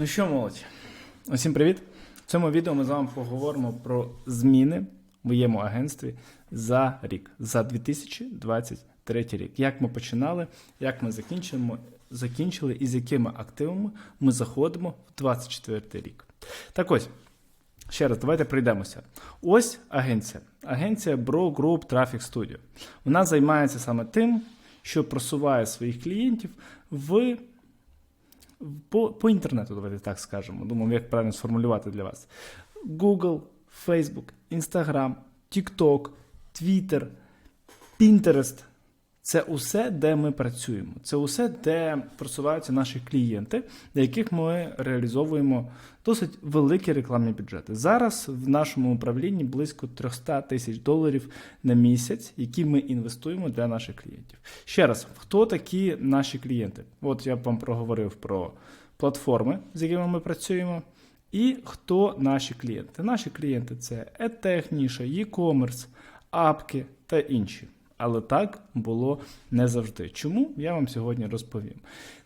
Ну що, молодь? Усім привіт! В цьому відео ми з вами поговоримо про зміни в моєму агентстві за рік, за 2023 рік. Як ми починали, як ми закінчимо, закінчили і з якими активами ми заходимо в 2024 рік. Так ось, ще раз, давайте пройдемося. Ось агенція. Агенція Bro Group Traffic Studio. Вона займається саме тим, що просуває своїх клієнтів в по, по інтернету, давайте так скажемо. Думаю, як правильно сформулювати для вас. Google, Facebook, Instagram, TikTok, Twitter, Pinterest. Це усе, де ми працюємо. Це усе, де просуваються наші клієнти, для яких ми реалізовуємо досить великі рекламні бюджети. Зараз в нашому управлінні близько 300 тисяч доларів на місяць, які ми інвестуємо для наших клієнтів. Ще раз, хто такі наші клієнти? От я вам проговорив про платформи, з якими ми працюємо. І хто наші клієнти? Наші клієнти це e ніша, e-commerce, апки та інші. Але так було не завжди. Чому я вам сьогодні розповім?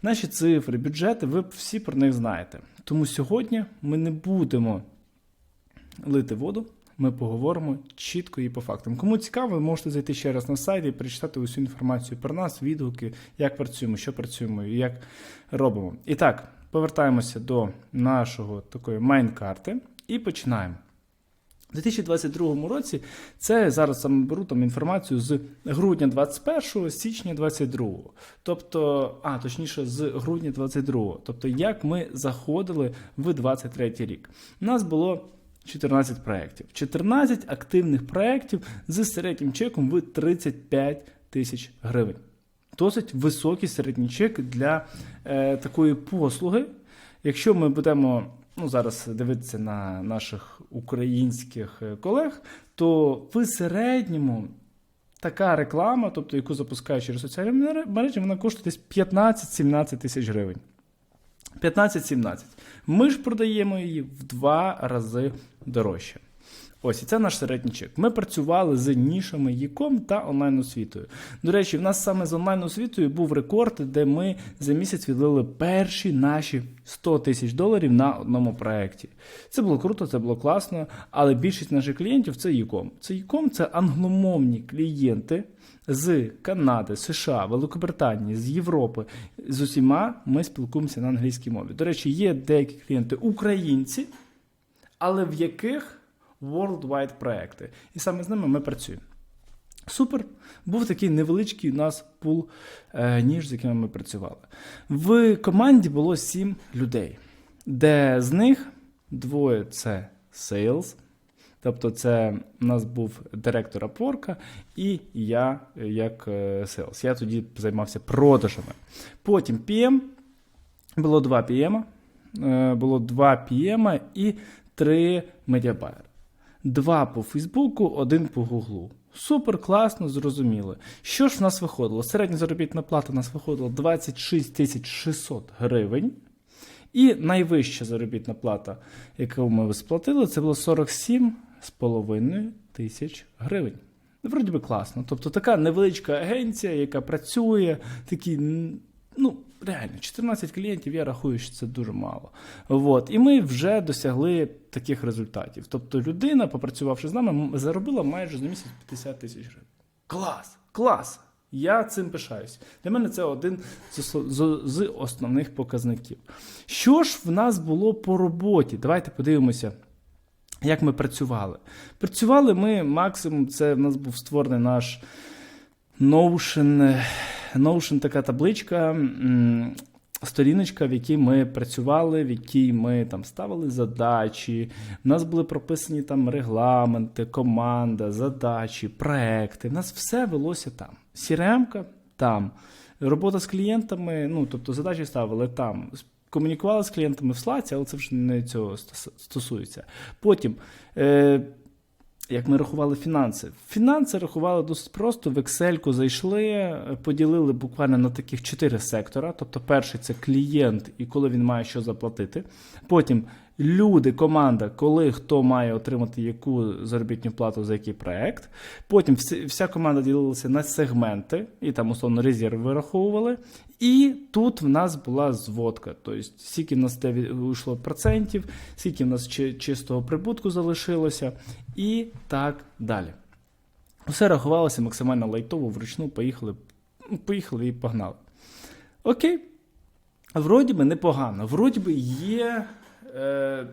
Наші цифри, бюджети, ви всі про них знаєте. Тому сьогодні ми не будемо лити воду, ми поговоримо чітко і по фактам. Кому цікаво, ви можете зайти ще раз на сайт і перечитати усю інформацію про нас, відгуки, як працюємо, що працюємо і як робимо. І так, повертаємося до нашого такої майн-карти і починаємо. У 2022 році це зараз саме беру там інформацію з грудня 21 січня 22. Тобто, а точніше, з грудня 22. Тобто, як ми заходили в 23 рік. У нас було 14 проєктів. 14 активних проєктів з середнім чеком в 35 тисяч гривень. Досить високий середній чек для е, такої послуги. Якщо ми будемо ну, зараз дивитися на наших українських е, колег, то в середньому така реклама, тобто яку запускають через соціальні мережі, вона коштує десь 15-17 тисяч гривень. 15-17. Ми ж продаємо її в два рази дорожче. Ось і це наш середній чек. Ми працювали з нішами Єком та онлайн-освітою. До речі, в нас саме з онлайн-освітою був рекорд, де ми за місяць відлили перші наші 100 тисяч доларів на одному проєкті. Це було круто, це було класно, але більшість наших клієнтів це Єком. Це Єком це англомовні клієнти. З Канади, США, Великобританії, з Європи з усіма ми спілкуємося на англійській мові. До речі, є деякі клієнти українці, але в яких worldwide проекти. І саме з ними ми працюємо. Супер. Був такий невеличкий у нас пул е, ніж, з якими ми працювали. В команді було сім людей, де з них двоє це sales, Тобто, це у нас був директор Апорка і я як селс. Я тоді займався продажами. Потім PM, було два PM, е, було два PM і три медіабайери. Два по Фейсбуку, один по Гуглу. Супер, класно, зрозуміло. Що ж в нас виходило? Середня заробітна плата у нас виходила 26 тисяч 600 гривень. І найвища заробітна плата, яку ми сплатили, це було 47,5 тисяч гривень. Вроді би класно. Тобто така невеличка агенція, яка працює, такі, ну, реально, 14 клієнтів, я рахую, що це дуже мало. От. І ми вже досягли таких результатів. Тобто людина, попрацювавши з нами, заробила майже за місяць 50 тисяч гривень. Клас! Клас! Я цим пишаюсь. Для мене це один з, основних показників. Що ж в нас було по роботі? Давайте подивимося, як ми працювали. Працювали ми максимум, це в нас був створений наш Notion, Notion така табличка. Сторіночка, в якій ми працювали, в якій ми там ставили задачі. У нас були прописані там регламенти, команда, задачі, проекти. У нас все велося там. crm там, робота з клієнтами, ну тобто задачі ставили там. Комунікували з клієнтами в Slack, але це вже не цього стосується. Потім. Е, як ми рахували фінанси. Фінанси рахували досить просто. В Excel зайшли, поділили буквально на таких чотири сектора. Тобто, перший це клієнт і коли він має що заплатити. Потім люди, команда, коли хто має отримати яку заробітну плату за який проект. Потім вся команда ділилася на сегменти, і там условно резерв вираховували. І тут в нас була зводка. Тобто, скільки в нас вийшло процентів, скільки в нас чистого прибутку залишилося, і так далі. Все рахувалося максимально лайтово, вручну поїхали, поїхали і погнали. Окей. Вроді би непогано. Вроді би є. Е,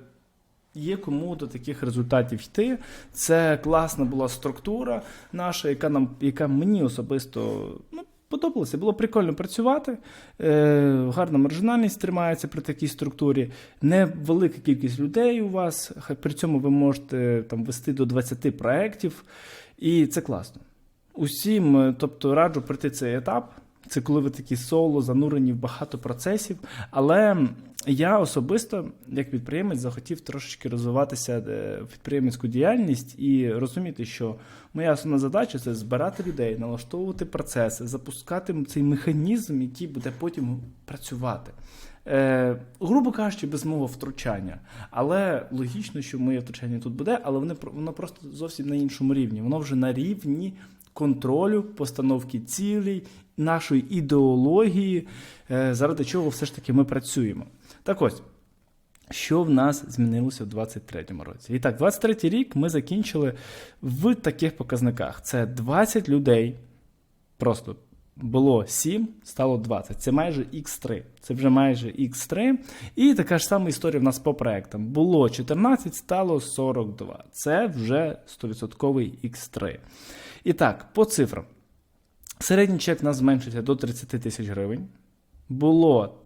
Є кому до таких результатів йти. Це класна була структура наша, яка нам, яка мені особисто ну, подобалася. Було прикольно працювати. Е, гарна маржинальність тримається при такій структурі. Невелика кількість людей у вас. При цьому ви можете там вести до 20 проєктів, і це класно. Усім, е, тобто, раджу пройти цей етап. Це коли ви такі соло, занурені в багато процесів. Але я особисто, як підприємець, захотів трошечки розвиватися е, в підприємницьку діяльність і розуміти, що моя основна задача це збирати людей, налаштовувати процеси, запускати цей механізм, який буде потім працювати. Е, грубо кажучи, без мого втручання. Але логічно, що моє втручання тут буде, але воно, воно просто зовсім на іншому рівні. Воно вже на рівні контролю, постановки цілей, нашої ідеології, е, заради чого все ж таки ми працюємо. Так ось. Що в нас змінилося в 23-му році? І так, 23-й рік ми закінчили в таких показниках: це 20 людей, просто було 7, стало 20. Це майже X3. Це вже майже X3. І така ж сама історія в нас по проектам. Було 14, стало 42. Це вже 100% X3. І так, по цифрам. Середній чек у нас зменшився до 30 тисяч гривень. Було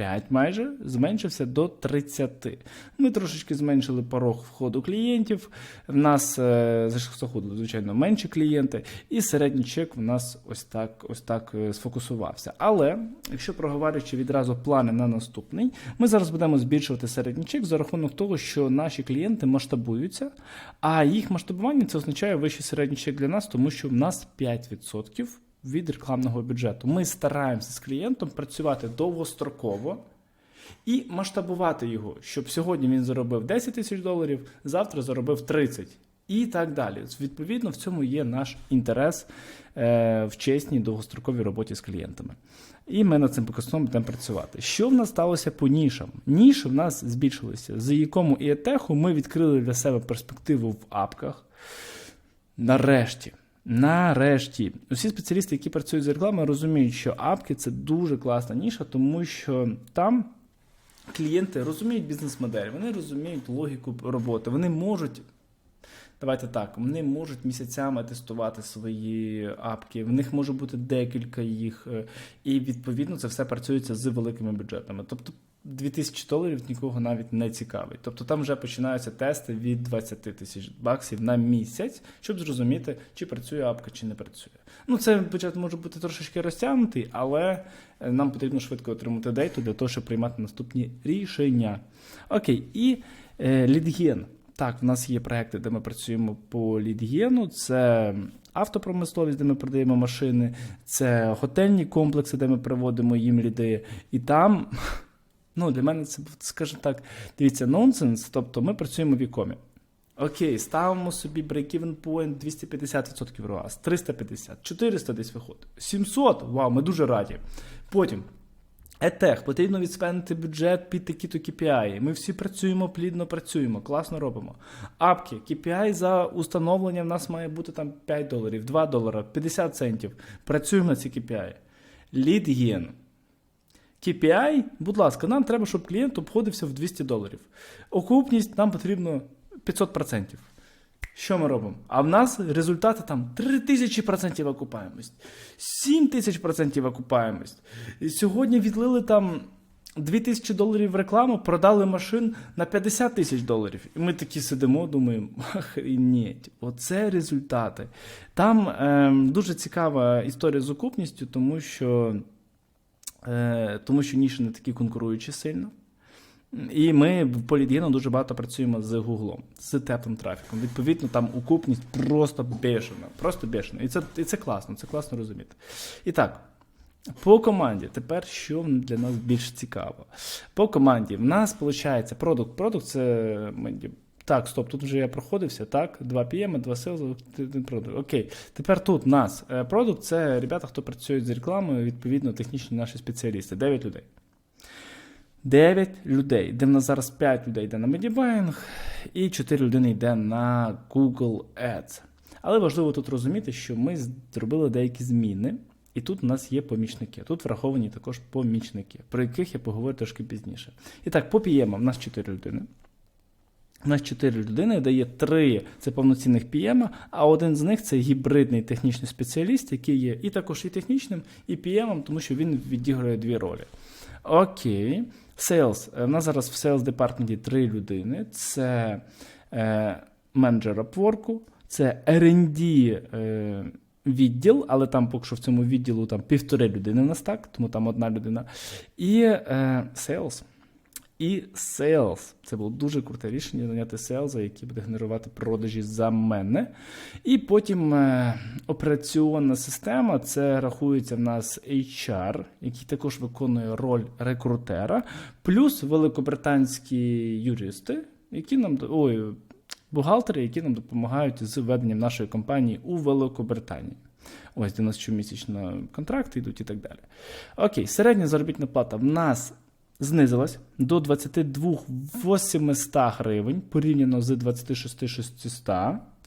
35 майже, зменшився до 30. Ми трошечки зменшили порог входу клієнтів. В нас е, заходили, звичайно, менші клієнти, і середній чек в нас ось так, ось так е, сфокусувався. Але якщо проговорюючи відразу плани на наступний, ми зараз будемо збільшувати середній чек за рахунок того, що наші клієнти масштабуються, а їх масштабування це означає вищий середній чек для нас, тому що в нас 5% від рекламного бюджету. Ми стараємося з клієнтом працювати довгостроково і масштабувати його, щоб сьогодні він заробив 10 тисяч доларів, завтра заробив 30. І так далі. Відповідно, в цьому є наш інтерес е, в чесній довгостроковій роботі з клієнтами. І ми над цим показником будемо працювати. Що в нас сталося по нішам? Ніші в нас збільшилися. З Якому і Етеху ми відкрили для себе перспективу в апках. Нарешті. Нарешті, усі спеціалісти, які працюють з рекламою, розуміють, що апки це дуже класна ніша, тому що там клієнти розуміють бізнес-модель, вони розуміють логіку роботи, вони можуть. Давайте так, вони можуть місяцями тестувати свої апки, в них може бути декілька їх, е, і відповідно це все працюється з великими бюджетами. Тобто 2000 доларів нікого навіть не цікавить. Тобто там вже починаються тести від 20 тисяч баксів на місяць, щоб зрозуміти, чи працює апка, чи не працює. Ну, це бюджет може бути трошечки розтягнутий, але е, нам потрібно швидко отримати дейту для того, щоб приймати наступні рішення. Окей, і е, лідген. Так, в нас є проекти, де ми працюємо по лідгену. Це автопромисловість, де ми продаємо машини, це готельні комплекси, де ми приводимо їм ліди. І там, ну, для мене це, скажімо так, дивіться, нонсенс. Тобто ми працюємо в ікомі. Окей, ставимо собі break-even point 250% ROAS, 350, 400 десь виходить, 700, вау, ми дуже раді. Потім Етех, потрібно відспендити бюджет під такі-то KPI. Ми всі працюємо, плідно працюємо, класно робимо. Апки, KPI за установлення в нас має бути там 5 доларів, 2 долара, 50 центів. Працюємо на ці KPI. Лідген. KPI, будь ласка, нам треба, щоб клієнт обходився в 200 доларів. Окупність нам потрібно 500%. Що ми робимо? А в нас результати там 3000% окупаємость, 7000% окупаємость. Сьогодні відлили там 2000 доларів рекламу, продали машин на 50 тисяч доларів. І ми такі сидимо, думаємо, охренеть, оце результати. Там е, дуже цікава історія з окупністю, тому що, тому що ніші не такі конкуруючі сильно. І ми в Полідгену дуже багато працюємо з Гуглом, з теплим трафіком. Відповідно, там окупність просто бешена. Просто бешена. І це, і це класно, це класно розуміти. І так, По команді, тепер що для нас більш цікаво? По команді, в нас виходить продукт. Продукт це. Так, стоп, тут вже я проходився, так, 2 PM, 2 sales, один продукт. Окей. Тепер тут нас е, продукт це ребята, хто працюють з рекламою, відповідно, технічні наші спеціалісти. 9 людей. 9 людей, де в нас зараз 5 людей йде на Mediabuying і 4 людини йде на Google Ads. Але важливо тут розуміти, що ми зробили деякі зміни, і тут у нас є помічники. Тут враховані також помічники, про яких я поговорю трошки пізніше. І так, по PM в нас 4 людини. У нас 4 людини, де є 3 це повноцінних PM, а один з них це гібридний технічний спеціаліст, який є і також і технічним, і PM, тому що він відіграє дві ролі. Окей. Sales. Е, У нас зараз в Sales департменті 3 людини. Це е, менеджер Upwork, це R&D е, відділ, але там поки що в цьому відділу там півтори людини у нас так, тому там одна людина. І е, Sales. І Sales. Це було дуже круте рішення наняти Sales, який буде генерувати продажі за мене. І потім е, операційна система це рахується в нас HR, який також виконує роль рекрутера, плюс великобританські юристи, які нам ой, бухгалтери, які нам допомагають з веденням нашої компанії у Великобританії. Ось 90-місячні контракти йдуть і так далі. Окей, середня заробітна плата в нас знизилась до 22 800 гривень порівняно з 26 600.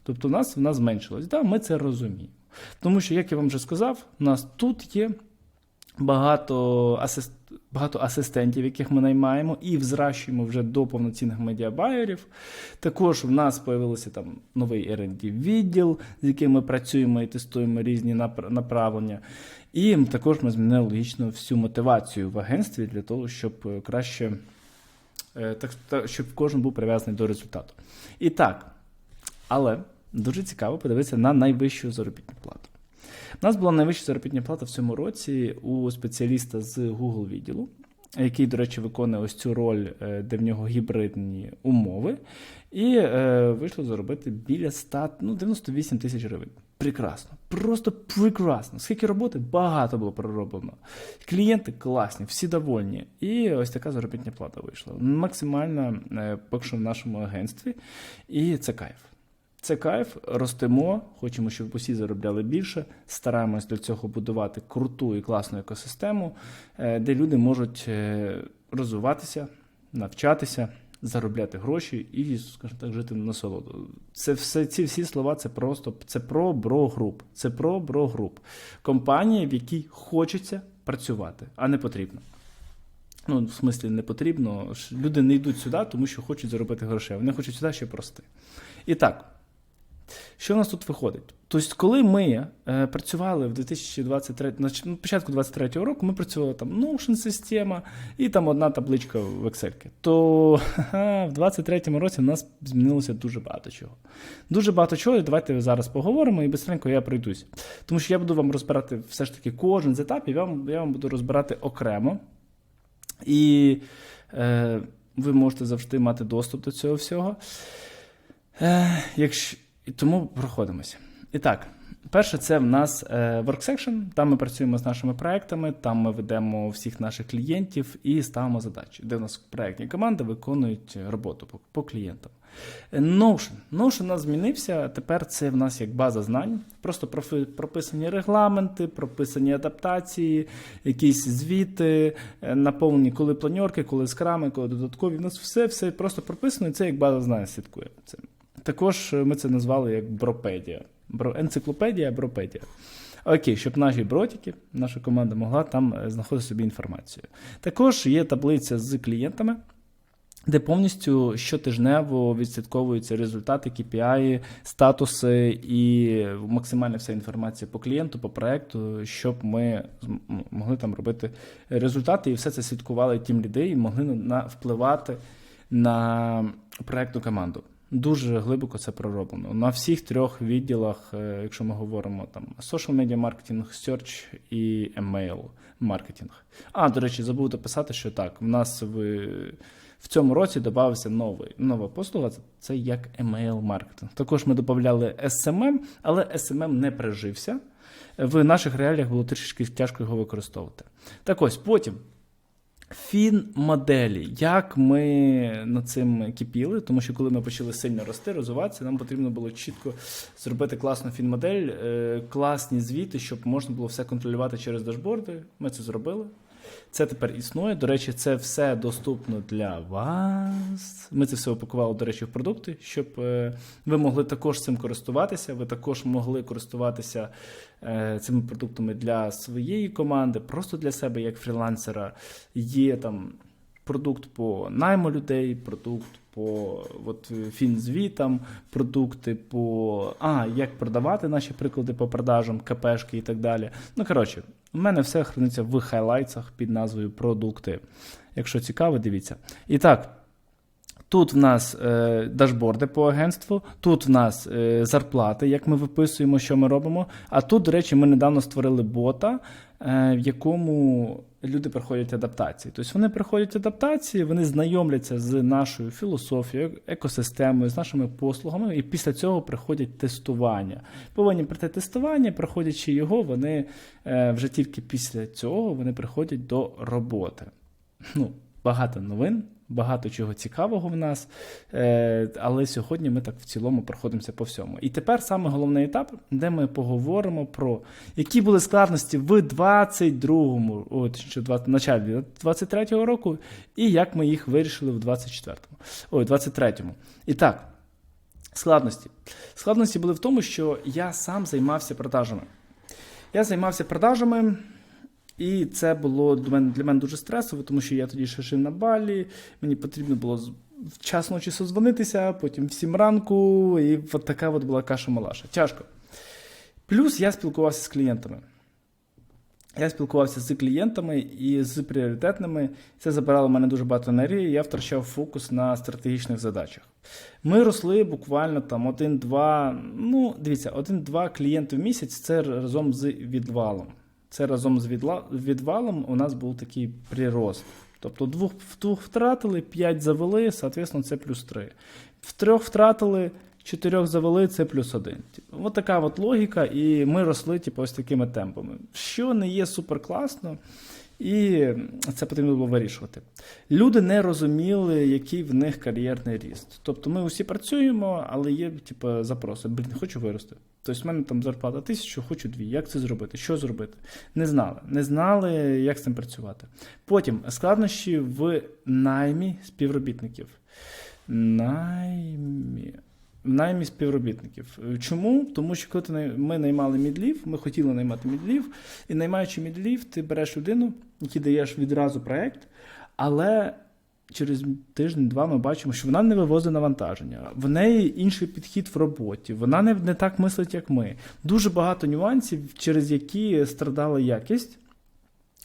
Тобто в нас вона зменшилась. Да, ми це розуміємо. Тому що, як я вам вже сказав, у нас тут є багато, асист... багато асистентів, яких ми наймаємо, і взращуємо вже до повноцінних медіабайерів. Також в нас з'явився там новий R&D відділ, з яким ми працюємо і тестуємо різні напр- направлення. І також ми змінили логічно всю мотивацію в агентстві для того, щоб е, краще, е, так, щоб кожен був прив'язаний до результату. І так, але дуже цікаво подивитися на найвищу заробітну плату. У нас була найвища заробітна плата в цьому році у спеціаліста з Google відділу, який, до речі, виконує ось цю роль, е, де в нього гібридні умови, і е, вийшло заробити біля 100, ну, 98 тисяч гривень. Прекрасно, просто прекрасно. Скільки роботи багато було пророблено. Клієнти класні, всі довольні. І ось така заробітна плата вийшла. Максимальна е, поки що в нашому агентстві. І це кайф. Це кайф, ростемо, хочемо, щоб усі заробляли більше. Стараємось для цього будувати круту і класну екосистему, е, де люди можуть е, розвиватися, навчатися, заробляти гроші і, скажімо так, жити на насолоду. Це все ці всі слова це просто це про бро-груп. Це про бро-груп. Компанія, в якій хочеться працювати, а не потрібно. Ну, в смислі, не потрібно. Люди не йдуть сюди, тому що хочуть заробити грошей. Вони хочуть сюди ще прости. І так, що в нас тут виходить? Тобто, коли ми е, працювали в 2023, на ну, початку 2023 року, ми працювали там Notion система і там одна табличка в Excel. То ха-ха, в 2023 році в нас змінилося дуже багато чого. Дуже багато чого, і давайте зараз поговоримо і бистренько я пройдусь. Тому що я буду вам розбирати все ж таки кожен з етапів, я вам, я вам буду розбирати окремо. І е, ви можете завжди мати доступ до цього всього. Е, якщо, і тому проходимося. І так, перше, це в нас е, WorkSection. Там ми працюємо з нашими проектами, там ми ведемо всіх наших клієнтів і ставимо задачі, де в нас проектні команди виконують роботу по, по клієнтам. Е, Notion. Notion у нас змінився. Тепер це в нас як база знань. Просто профи- прописані регламенти, прописані адаптації, якісь звіти, е, наповнені коли планьорки, коли скрами, коли додаткові. У нас все, все просто прописано, і це як база знань слідкує. Це. Також ми це назвали як бропедія. Бро... Енциклопедія, бропедія. Окей, щоб наші бротики, наша команда могла там е, знаходити собі інформацію. Також є таблиця з клієнтами, де повністю щотижнево відслідковуються результати, KPI, статуси і максимальна вся інформація по клієнту, по проекту, щоб ми могли там робити результати, і все це слідкували тім лідей і могли на впливати на проектну команду. Дуже глибоко це пророблено. На всіх трьох відділах, е, якщо ми говоримо там social media маркетинг, search і email маркетинг. А, до речі, забув дописати, що так, в нас в, в цьому році додався новий, нова послуга, це- як email маркетинг. Також ми додавали SMM, але SMM не прижився. в наших реаліях було трішки тяжко його використовувати. Так ось потім. Фін-моделі. Як ми над цим кипіли, тому що коли ми почали сильно рости, розвиватися, нам потрібно було чітко зробити класну фін-модель, е, класні звіти, щоб можна було все контролювати через дашборди. Ми це зробили. Це тепер існує. До речі, це все доступно для вас. Ми це все упакували, до речі, в продукти, щоб е, ви могли також цим користуватися. Ви також могли користуватися е, цими продуктами для своєї команди, просто для себе, як фрілансера. Є там продукт по найму людей, продукт по от, фінзвітам, продукти по а, як продавати наші приклади по продажам, КПшки і так далі. Ну, коротше, у мене все храниться в хайлайтсах під назвою Продукти. Якщо цікаво, дивіться. І так. Тут в нас е, дашборди по агентству, тут в нас е, зарплати, як ми виписуємо, що ми робимо. А тут, до речі, ми недавно створили бота, е, в якому люди проходять адаптації. Тобто вони проходять адаптації, вони знайомляться з нашою філософією, екосистемою, з нашими послугами, і після цього приходять тестування. Повинні пройти тестування, проходячи його, вони е, вже тільки після цього вони приходять до роботи. Ну, багато новин, багато чого цікавого в нас. Е, але сьогодні ми так в цілому проходимося по всьому. І тепер саме головний етап, де ми поговоримо про які були складності в 22-му, от що в началі 23-го року, і як ми їх вирішили в 24-му. Ой, 23-му. І так. Складності. Складності були в тому, що я сам займався продажами. Я займався продажами, і це було для мене, для мене дуже стресово, тому що я тоді ще жив на балі, мені потрібно було вчасно чи созвонитися, потім в 7 ранку, і от така от була каша-малаша. Тяжко. Плюс я спілкувався з клієнтами. Я спілкувався з клієнтами і з пріоритетними. Це забирало в мене дуже багато енергії, я втрачав фокус на стратегічних задачах. Ми росли буквально там один-два. Ну, дивіться, один-два клієнти в місяць це разом з відвалом. Це разом з відвалом у нас був такий прирост. Тобто двох, двох втратили, п'ять завели, соответственно, це плюс три. В трьох втратили, чотирьох завели, це плюс один. Типу, от така от логіка, і ми росли типу, ось такими темпами. Що не є супер класно, і це потрібно було вирішувати. Люди не розуміли, який в них кар'єрний ріст. Тобто ми усі працюємо, але є типу, запроси. Блін, хочу вирости. Тобто в мене там зарплата тисячу, хочу дві. Як це зробити? Що зробити? Не знали. Не знали, як з цим працювати. Потім складнощі в наймі співробітників. Наймі. В наймі співробітників. Чому? Тому що коли ми наймали мідлів, ми хотіли наймати мідлів, і наймаючи мідлів, ти береш людину, якій даєш відразу проект, але через тиждень-два ми бачимо, що вона не вивозить навантаження, в неї інший підхід в роботі, вона не, не так мислить, як ми. Дуже багато нюансів, через які страдала якість.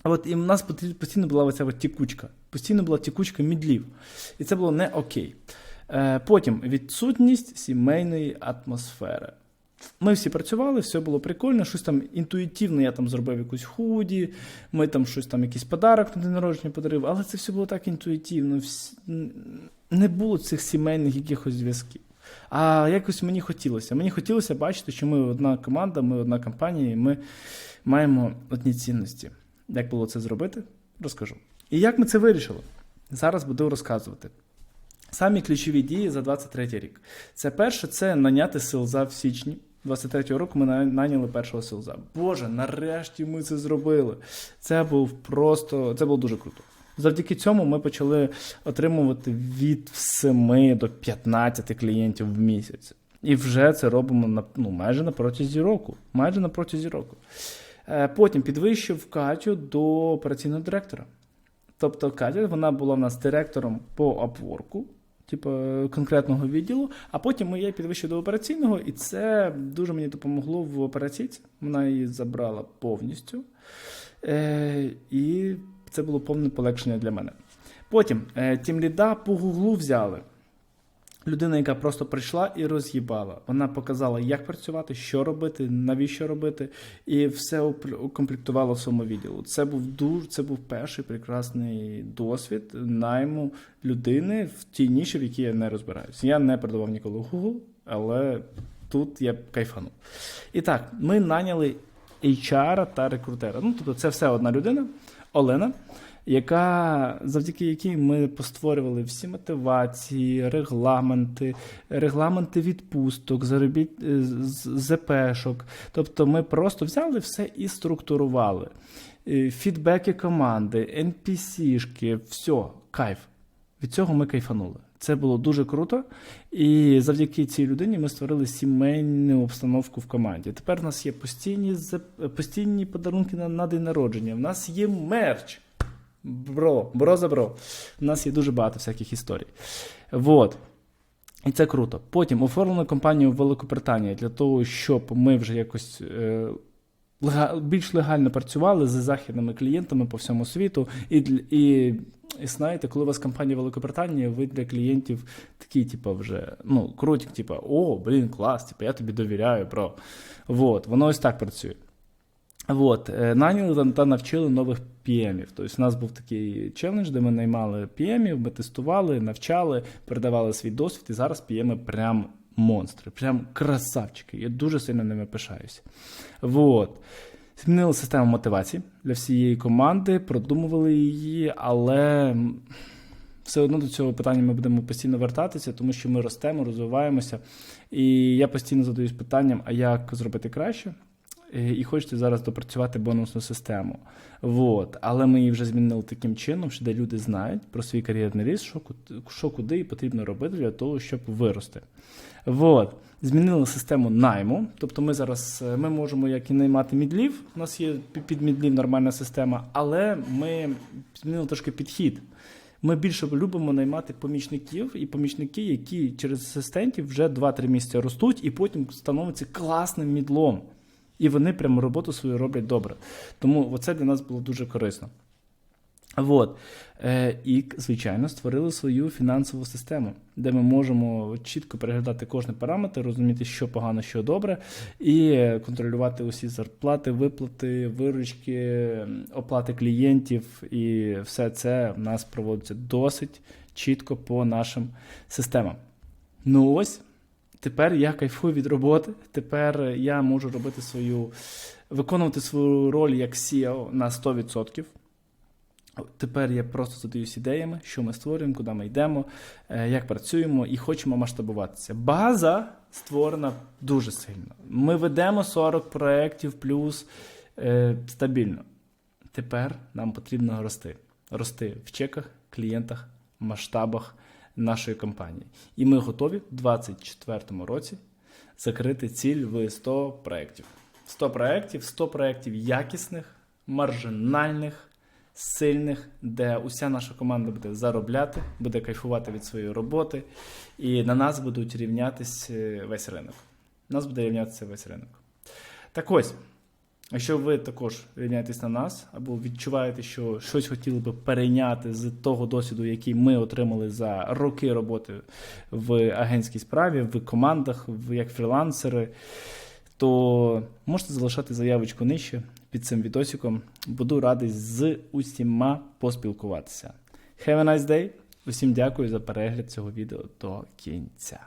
От і в нас постійно була оця от тікучка. Постійно була тікучка мідлів. І це було не окей. Е, потім відсутність сімейної атмосфери. Ми всі працювали, все було прикольно, щось там інтуїтивно, я там зробив якусь худі, ми там щось там, якийсь подарок на день народження подарив, але це все було так інтуїтивно. Не було цих сімейних якихось зв'язків. А якось мені хотілося. Мені хотілося бачити, що ми одна команда, ми одна компанія, і ми маємо одні цінності. Як було це зробити, розкажу. І як ми це вирішили? Зараз буду розказувати. Самі ключові дії за 23 рік. Це перше, це наняти селза в січні. 23-го року ми на- найняли першого селза. Боже, нарешті ми це зробили. Це був просто, це було дуже круто. Завдяки цьому ми почали отримувати від 7 до 15 клієнтів в місяць. І вже це робимо на, ну, майже на протязі року. Майже на протязі року. Е, Потім підвищив Катю до операційного директора. Тобто Катя, вона була в нас директором по Upwork, типу конкретного відділу, а потім я підвищив до операційного, і це дуже мені допомогло в операційці. Вона її забрала повністю. Е, і це було повне полегшення для мене. Потім е, тімліда по гуглу взяли. Людина, яка просто прийшла і роз'їбала. Вона показала, як працювати, що робити, навіщо робити, і все укомплектувала в своєму відділу. Це був дуже, це був перший прекрасний досвід найму людини в тій ніші, в якій я не розбираюся. Я не продавав ніколи Google, але тут я кайфанув. І так, ми наняли HR та рекрутера. Ну, тобто, це все одна людина, Олена, яка завдяки якій ми постворювали всі мотивації, регламенти, регламенти відпусток, заробіт е, ЗПшок. Тобто, ми просто взяли все і структурували. Е, Фідбеки команди, NPC-шки, все, кайф. Від цього ми кайфанули. Це було дуже круто. І завдяки цій людині ми створили сімейну обстановку в команді. Тепер у нас є постійні, постійні подарунки на, на день народження. У нас є мерч. Бро, бро за бро. У нас є дуже багато всяких історій. Вот. І це круто. Потім оформлено компанію в Великобританії для того, щоб ми вже якось е, більш легально працювали з західними клієнтами по всьому світу. І, і, і знаєте, коли у вас компанія Великобританії, ви для клієнтів такі, типу, вже ну, круті, типу, о, блін, клас, типу, я тобі довіряю, бро. Вот, воно ось так працює. Вот, е, наняли та- навчили нових PM-ів. Тобто у нас був такий челендж, де ми наймали PM-ів, ми тестували, навчали, передавали свій досвід, і зараз PM-и прям монстри, прям красавчики. Я дуже сильно ними пишаюся. Вот. Змінили систему мотивації для всієї команди, продумували її, але все одно до цього питання ми будемо постійно вертатися, тому що ми ростемо, розвиваємося. І я постійно задаюсь питанням, а як зробити краще? Е, І хочете зараз допрацювати бонусну систему. Вот. Але ми її вже змінили таким чином, що де люди знають про свій кар'єрний ріст, що, що куди потрібно робити для того, щоб вирости. Вот. Змінили систему найму. Тобто ми зараз е, ми можемо як і наймати мідлів, у нас є під мідлів нормальна система, але ми змінили трошки підхід. Ми більше любимо наймати помічників і помічники, які через асистентів вже 2-3 місяці ростуть і потім становляться класним мідлом. І вони прямо роботу свою роблять добре. Тому це для нас було дуже корисно. Вот. Е, і, звичайно, створили свою фінансову систему, де ми можемо чітко переглядати кожний параметр, розуміти, що погано, що добре, і контролювати усі зарплати, виплати, виручки, оплати клієнтів. І все це в нас проводиться досить чітко по нашим системам. Ну ось, тепер я кайфую від роботи. Тепер я можу робити свою, виконувати свою роль як CEO на 100%. Тепер я просто задаюсь ідеями, що ми створюємо, куди ми йдемо, е, як працюємо і хочемо масштабуватися. База створена дуже сильно. Ми ведемо 40 проєктів плюс е, стабільно. Тепер нам потрібно рости. Рости в чеках, клієнтах, масштабах нашої компанії. І ми готові в 2024 році закрити ціль в 100 проєктів. 100 проєктів, 100 проєктів якісних, маржинальних сильних, де уся наша команда буде заробляти, буде кайфувати від своєї роботи, і на нас будуть рівнятися весь ринок. Нас буде рівнятися весь ринок. Так ось, якщо ви також рівняєтесь на нас, або відчуваєте, що щось хотіли би перейняти з того досвіду, який ми отримали за роки роботи в агентській справі, в командах, як фрілансери, то можете залишати заявочку нижче під цим відосиком. Буду радий з усіма поспілкуватися. Have a nice day! Усім дякую за перегляд цього відео до кінця.